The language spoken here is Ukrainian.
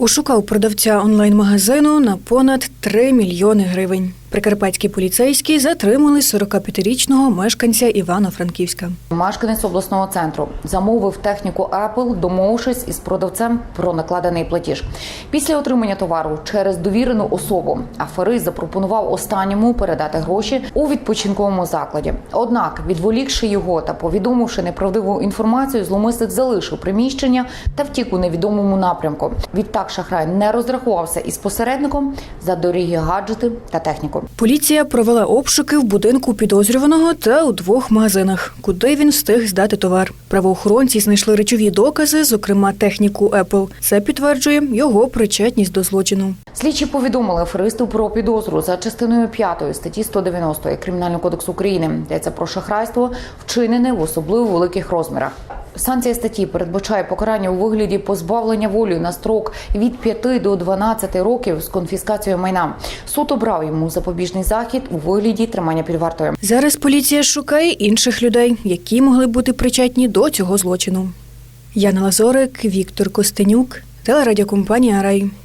Ушукав продавця онлайн-магазину на понад 3 мільйони гривень. Прикарпатські поліцейські затримали 45-річного мешканця Івано-Франківська. Мешканець обласного центру замовив техніку Apple, домовившись із продавцем про накладений платіж. Після отримання товару через довірену особу аферист запропонував останньому передати гроші у відпочинковому закладі. Однак, відволікши його та повідомивши неправдиву інформацію, зломисник залишив приміщення та втік у невідомому напрямку. Відтак шахрай не розрахувався із посередником за дорогі гаджети та техніку. Поліція провела обшуки в будинку підозрюваного та у двох магазинах, куди він встиг здати товар. Правоохоронці знайшли речові докази, зокрема техніку Apple. Це підтверджує його причетність до злочину. Слідчі повідомили аферисту про підозру за частиною 5 статті 190 Кримінального кодексу України. Йдеться про шахрайство, вчинене в особливо великих розмірах. Санкція статті передбачає покарання у вигляді позбавлення волі на строк від 5 до 12 років з конфіскацією майна. Суд обрав йому запобіжний захід у вигляді тримання під вартою. Зараз поліція шукає інших людей, які могли бути причетні до цього злочину. Яна Лазорик, Віктор Костенюк, телерадіокомпанія Рай.